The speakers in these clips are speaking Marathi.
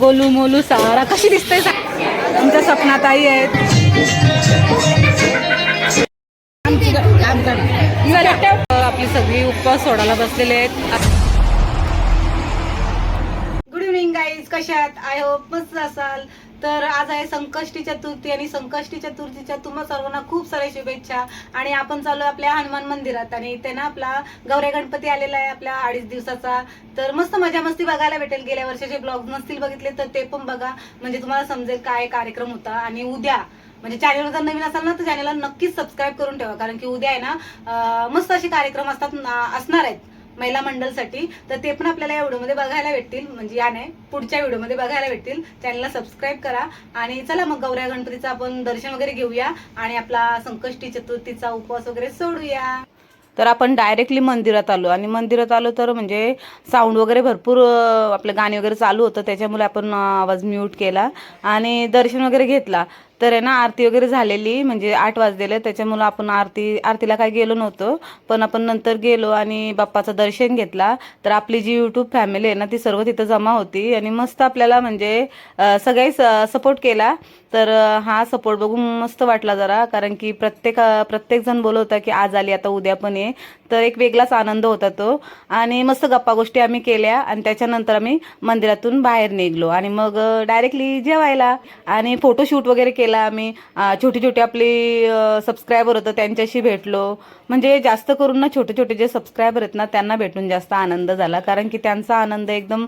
गोलू मोलू सारा. कशी दिसते आमच्या सपनात आई आहेत. आपली सगळी उपवास सोडायला बसलेले आहेत. गुड इव्हनिंग गाईज कशात आय होप मस्त असाल. तर आज आहे संकष्टी चतुर्थी आणि संकष्टी चतुर्थीच्या तुम्हा सर्वांना खूप साऱ्या शुभेच्छा. आणि आपण चालू आपल्या हनुमान मंदिरात आणि इथे ना आपला गौऱ्या गणपती आलेला आहे आपल्या अडीच दिवसाचा. तर मस्त मजा मस्ती बघायला भेटेल. गेल्या वर्षाचे ब्लॉग नसतील बघितले तर ते पण बघा. म्हणजे तुम्हाला समजेल काय कार्यक्रम होता. आणि उद्या म्हणजे चॅनेल जर नवीन असाल ना तर चॅनलला नक्कीच सबस्क्राईब करून ठेवा. कारण की उद्या आहे ना मस्त असे कार्यक्रम असतात असणार आहेत. महिला मंडळसाठी तर ते पण आपल्याला या व्हिडिओमध्ये बघायला भेटतील. म्हणजे या नाही पुढच्या व्हिडिओमध्ये बघायला भेटतील. चॅनलला सबस्क्राईब करा. आणि चला मग गौऱ्या गणपतीचं आपण दर्शन वगैरे घेऊया. आणि आपला संकष्टी चतुर्थीचा उपवास वगैरे सोडूया. तर आपण डायरेक्टली मंदिरात आलो. आणि मंदिरात आलो तर म्हणजे साऊंड वगैरे भरपूर आपलं गाणी वगैरे चालू होतं. त्याच्यामुळे आपण आवाज म्यूट केला. आणि दर्शन वगैरे घेतला. तर आहे ना आरती वगैरे झालेली म्हणजे आठ वाजलेले त्याच्यामुळं आपण आरती आरतीला काय गेलो नव्हतो. पण आपण नंतर गेलो आणि बाप्पाचं दर्शन घेतला. तर आपली जी यूट्यूब फॅमिली आहे ना ती सर्व तिथं जमा होती. आणि मस्त आपल्याला म्हणजे अं, सपोर्ट केला. तर हा सपोर्ट बघून मस्त वाटला जरा. कारण की प्रत्येक प्रत्येकजण बोलवता की आज आली आता उद्या पण ये. तर एक वेगळाच आनंद होता तो. आणि मस्त गप्पा गोष्टी आम्ही केल्या आणि त्याच्यानंतर आम्ही मंदिरातून बाहेर निघलो. आणि मग डायरेक्टली जेवायला आणि फोटोशूट वगैरे केला आम्ही. छोटी छोटी आपली सबस्क्रायबर होतं त्यांच्याशी भेटलो. म्हणजे जास्त करून ना छोटे छोटे जे सबस्क्रायबर आहेत ना त्यांना भेटून जास्त आनंद झाला. कारण की त्यांचा आनंद एकदम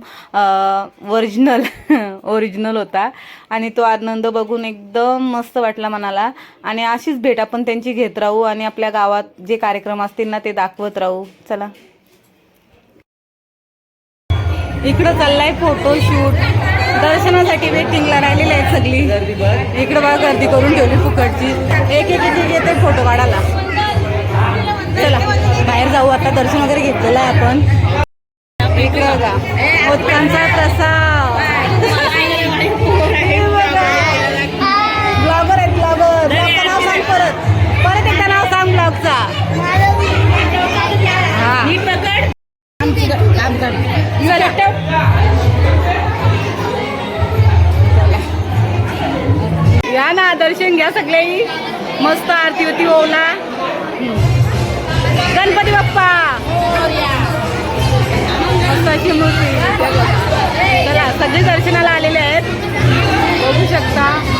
ओरिजिनल ओरिजिनल होता. आणि तो आनंद बघून एकदम मस्त वाटला मनाला. आणि अशीच भेट आपण त्यांची घेत राहू आणि आपल्या गावात जे कार्यक्रम असतील ना ते दाखवत राहू. चला. इकडं चाललाय फोटोशूट दर्शनासाठी वेटिंगला राहिलेली आहेत सगळी. इकडं बघा गर्दी करून ठेवली फुकटची. एक एक एक येते फोटो काढायला. चला बाहेर जाऊ. आता दर्शन वगैरे घेतलेलं आहे आपण. इकडं बघा मोदकांचा प्रसाद. ब्लॉगर आहेत ब्लॉगर ब्लॉगचं नाव सांग परत. परत एकदा नाव सांग ब्लॉगचा या सगळ्याही मस्त आरती होती ओला. गणपती बाप्पा. मस्त अशी मूर्ती. चला सगळे दर्शनाला आलेले आहेत. बघू शकता.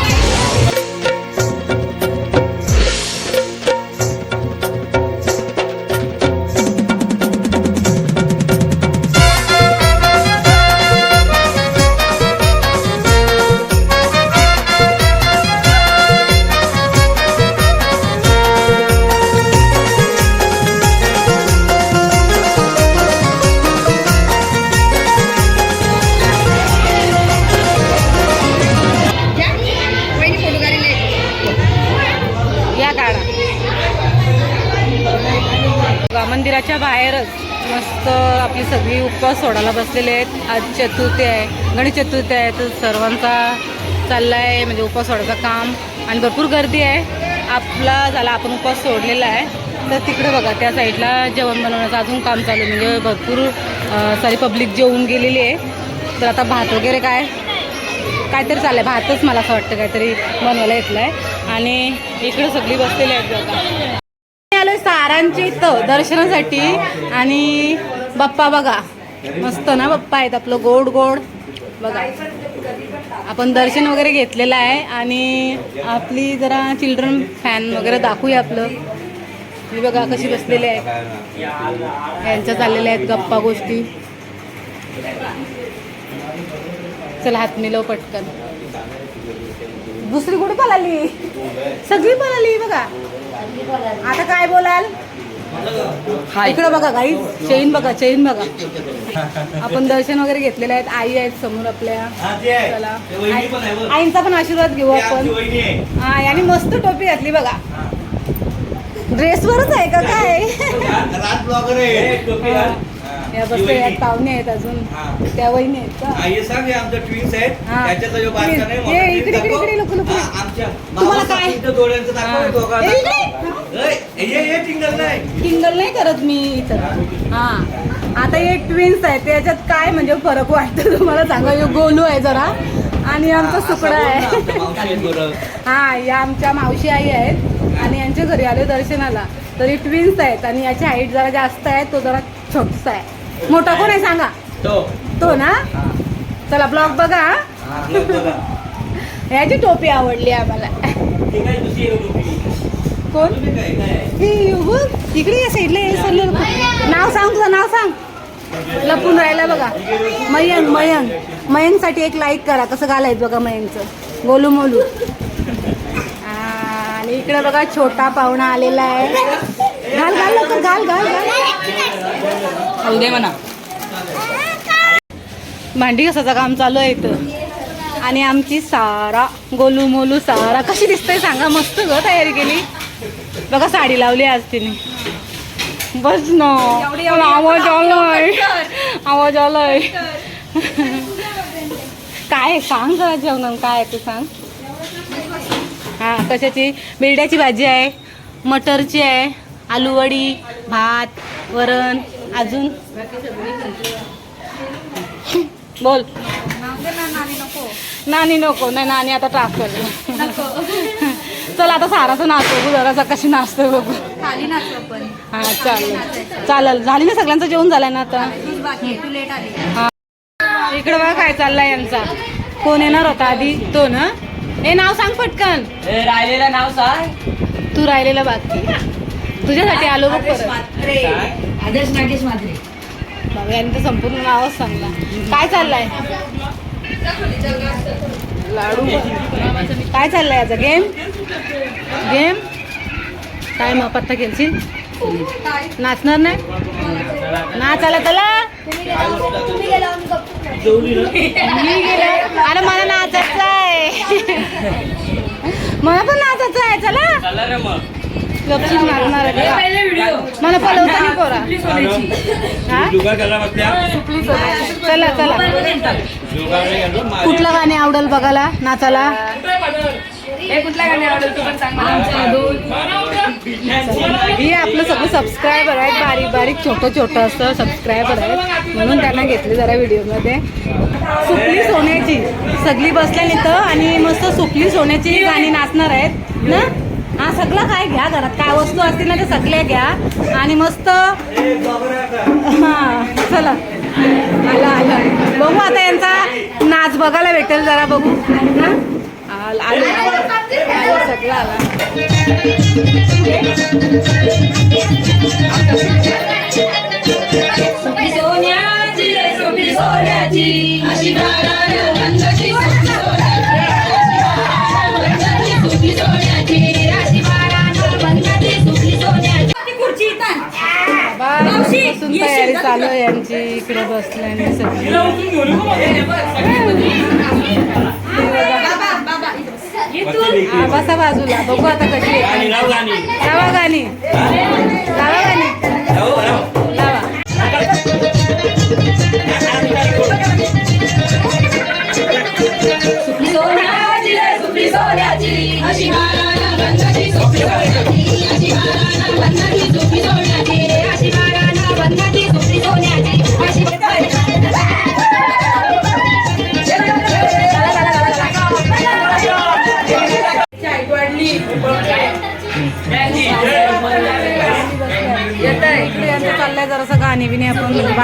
मंदिराच्या बाहेरच मस्त आपली सगळी उपवास सोडायला बसलेले आहेत. आज चतुर्थी आहे गणेश चतुर्थी आहे तर सर्वांचा चालला आहे म्हणजे उपवास सोडायचं काम. आणि भरपूर गर्दी आहे. आपला झाला आपण उपवास सोडलेला आहे. तर तिकडे बघा त्या साईडला जेवण बनवण्याचं अजून काम चालू आहे. म्हणजे भरपूर सारी पब्लिक जेवून गेलेली आहे. तर आता भात वगैरे काय? काहीतरी चाललं आहे भातच मला असं वाटतं काहीतरी बनवायला येतलं आहे आणि इकडं सगळी बसलेली आहेत बघा. आलोय सारांच्या इथं दर्शनासाठी. आणि बाप्पा बघा मस्त ना बाप्पा आहेत आपलं गोड गोड. बघा आपण दर्शन वगैरे घेतलेलं आहे. आणि आपली जरा चिल्ड्रन फॅन वगैरे दाखवूया आपलं. ही बघा कशी बसलेली आहेत. यांच्या चाललेल्या आहेत गप्पा गोष्टी. चला हात मिलव पटकन. दुसरी कुठे पळाली? सगळी पळाली बघा. आता काय बोलाल? इकडं बघा गाई चैन बघा चैन बघा. आपण दर्शन वगैरे घेतलेले आहेत आई आहेत समोर आपल्या. चला. आईंचा पण आशीर्वाद घेऊ आपण. हा आणि मस्त टोपी घातली बघा. ड्रेसवरच आहे का काय? रात ब्लॉगर आहे. या बसले आहेत पाहुणे आहेत अजून. त्या वहिनी आहेत का? हे सांग आमच्या ट्विन्स आहेत. त्याच्यातला जो बारका नाही ये, मोठा twins इकडे, इकडे. इकडे, लुकू, लुकू. तुम्हाला काय? तुमच्या डोळ्यांचं दाखव हा. हे दोघांना. ए, इकडे. ए, हे हे टिंगल नाही. नाही करत मी हा. आता हे ट्विन्स आहे त्याच्यात काय म्हणजे फरक वाटतो तुम्हाला सांगा? हे गोलू आहे जरा. आणि आमचा सुकडा आहे. हा या आमच्या मावशी आई आहेत. आणि यांच्या घरी आले दर्शनाला. तरी ट्विन्स आहेत आणि याची हाईट जरा जास्त आहे तो जरा छोटसा आहे. मोठा कोण आहे सांगा? तो. तो ना? चला ब्लॉग बघा हा. हा, बघ बघा. याची टोपी आवडली आम्हाला. कोण? हे बघ, इकडे या साईडला सरलं नाव सांग तुझं नाव सांग. लपून राहिला बघा. मयंक मयंक. मयंकसाठी एक लाईक करा. कसं घालायचं बघा मयंकचं. गोलू मोलू आ, आणि इकडे बघा छोटा पाहुणा आलेला आहे. घाल घाल लवकर घाल घाल घाल. म्हणा. भांडी कसाचं काम चालू आहे इथं. आणि आमची सारा गोलू मोलू सारा. कशी दिसते सांगा मस्त ग तयारी केली. बघा साडी लावली आज तिने. बस ना. आवाज आलाय. आवाज आलाय. काय आहे? सांग जरा जेवण काय आहे ते सांग. हा कशाची? बिरड्याची भाजी आहे मटरची आहे आलूवडी भात वरण अजून? बोल. नानी नको नाही नानी आता ट्राफ कर चल आता साराचं नाचतो बघू जरासा कशी नाचतो बघू. खाली नाचू आपण हा चालेल. चालेल. झाली ना सगळ्यांचं जेवण झालंय ना आता? तूच बाकी आहे, तू लेट आली. इकडे बघा काय चाललाय यांचा. कोण येणार होता आधी? तो ना? हे नाव सांग पटकन. राहिलेलं नाव सांग. तू राहिलेला बाकी. तुझ्यासाठी आलो बघ आदर्श नागेश मात्रे. बाबा यांनी तर संपूर्ण नावच सांगला काय चाललंय? लाडू. काय चाललंय याचा गेम गेम काय मग पत्ता खेळशील? नाचणार नाही? नाच आला त्याला मी गेले. अरे मला नाचायचं आहे. मला पण नाचायचं आहे. चला. चला रे मग गपचूप नाचणार आहे? मला पलवता नाही पोरा. हा? चला चला. कुठलं गाणे आवडेल बघायला? नाचाला हे आपलं सगळं सबस्क्रायबर आहेत बारीक बारीक छोटं छोटं असतं सबस्क्रायबर आहेत. म्हणून त्यांना घेतले जरा व्हिडिओमध्ये. सुकली सोन्याची. सगळी बसल्या इथं आणि मस्त सुकली सोन्याची गाणी नाचणार आहेत ना? हा सगळं काय घ्या घरात. काय वस्तू असतील ना ते सगळ्या घ्या. आणि मस्त? हा चला. आला आला. बघू आता यांचा नाच बघायला भेटेल जरा बघू. ना सगळं आला. सोन्याची सोन्याची अशी सोन्याची बसून तयारी चालू आहे यांची इकडे बसले आणि सगळी. हा, बसा बाजूला बघू आता कशी आहे. लाव गाणी. लावा गाणी. लावा गाणी. लाव, लाव. लावा सोपी सोन्याची अशी सोपी सोन्याची अशी रंगाची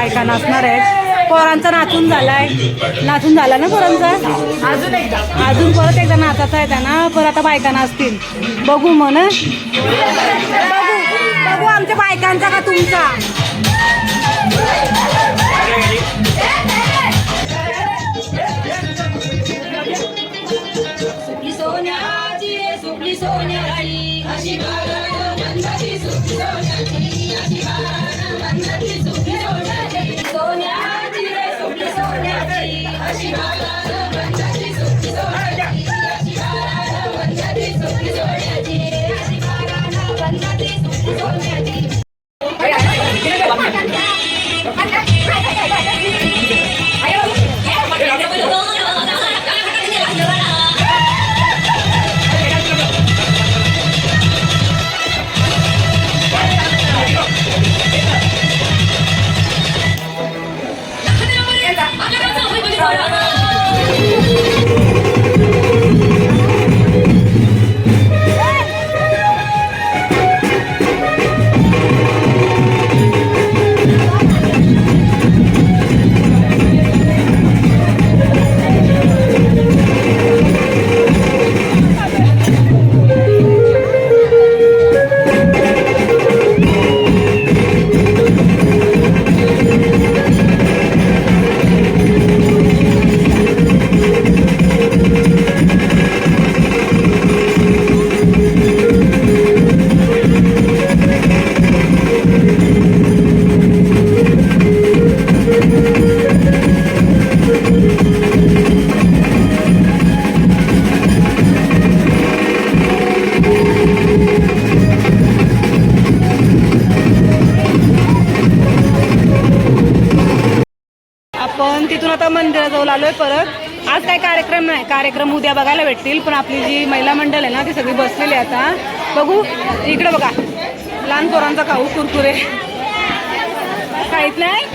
बायका नाचणार आहेत. पोरांचा नाचून झालाय. नाचून झाला ना पोरांचा? अजून एकदा. अजून परत एकदा नाचायचं आहे त्यांना. परत आता बायका नाचतील. बघू मग ना बघू. बघू आमच्या बायकांचा का तुमचा? कार्यक्रम उद्या बघायला भेटतील पण आपली जी महिला मंडळ आहे ना ती सगळी बसलेली आहे आता. बघू इकडे बघा. लहान पोरांचा खाऊ कुरकुरे. काहीच नाही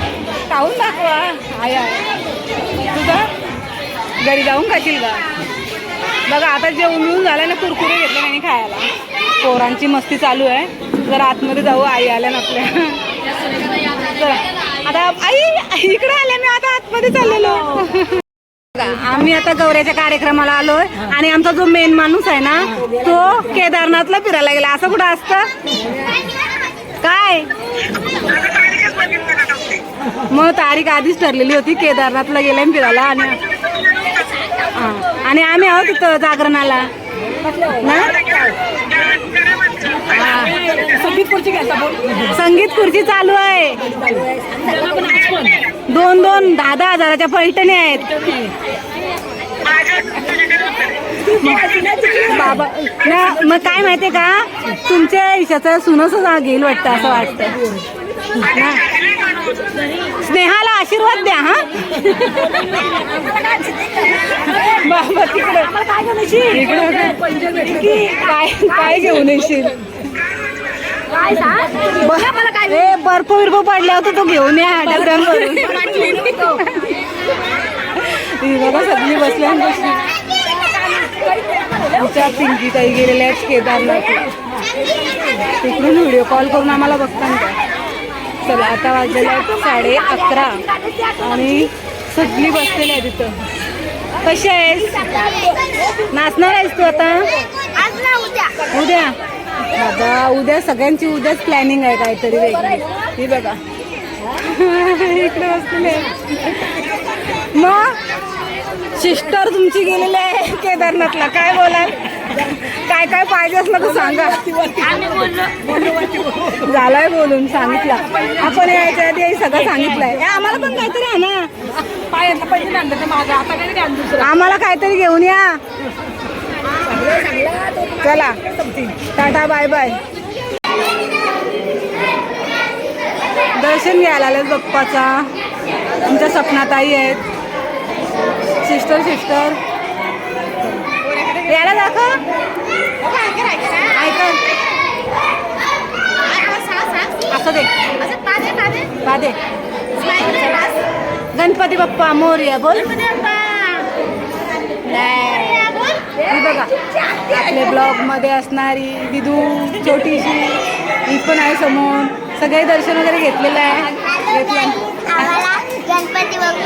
खाऊन दाखवा. आय तुझा तुझं? घरी जाऊन खाशील का? बघा आता जेवण मिळून झालं ना कुरकुरे घेतले नाही खायला. पोरांची मस्ती चालू आहे. जर आतमध्ये जाऊ आई आल्या ना आपल्या. चला. आता आई इकडे आल्या मी आता आतमध्ये चाललेलो. आम्ही आता गौऱ्याच्या कार्यक्रमाला आलोय. आणि आमचा जो मेन माणूस आहे ना तो केदारनाथला फिरायला गेला. असं कुठं असतं? काय? मग तारीख आधीच ठरलेली होती केदारनाथला गेले फिरायला. आणि आणि आम्ही आहोत तिथं जागरणाला. संगीत खुर्ची चालू आहे. दोन दोन दहा दहा हजाराच्या पैठणी आहेत. बाबा ना मग काय माहितीये का? तुमच्या हिशाचं सुनच घेईल वाटतं असं वाटतं. स्नेहाला आशीर्वाद द्या हा. बाबा तिकडे. काय काय घेऊन येशील? ए बर्फ बिर्फ पडल्या होतं तो घेऊन या डब्यांवरून ही बघा सगळी बसल्या आमच्या पिंकी ताई गेलेल्या आहेत केदारनाथ तिकडून व्हिडिओ कॉल करून आम्हाला बघताना. काय चला आता वाजलेले आहेत साडे अकरा. आणि सगळी बसलेली आहे तिथं कशी आहेस? नाचणार आहेस तू आता? उद्या? बाबा उद्या सगळ्यांची उद्याच प्लॅनिंग आहे काहीतरी वेगळी. ही बघा. इकडे बसलेले मग? सिस्टर तुमची गेलेली आहे केदारनाथला. काय बोलाल? काय काय पाहिजे असलं तर सांगा. झालाय बोलून सांगितलं. आपण यायच्या आधी सगळं सांगितलंय. आम्हाला पण काहीतरी आहे ना आम्हाला काहीतरी घेऊन या. चला टाटा बाय बाय. दर्शन घ्यायला आले बाप्पाचा. आमच्या सपनात आई आहेत. सिस्टर सिस्टर याला दाखव. असं दे. पादे. गणपती बाप्पा मोर्या बोल. ही बघा आपल्या ब्लॉगमध्ये असणारी दिदू छोटीशी ही पण आहे समोर. सगळे दर्शन वगैरे घेतलेलं आहे. गणपती बघून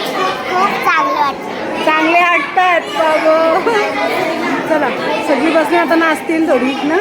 खूप चांगलं वाटतं चांगले वाटतात बाबो. चला सगळी बसून आता नाचतील थोडी ना?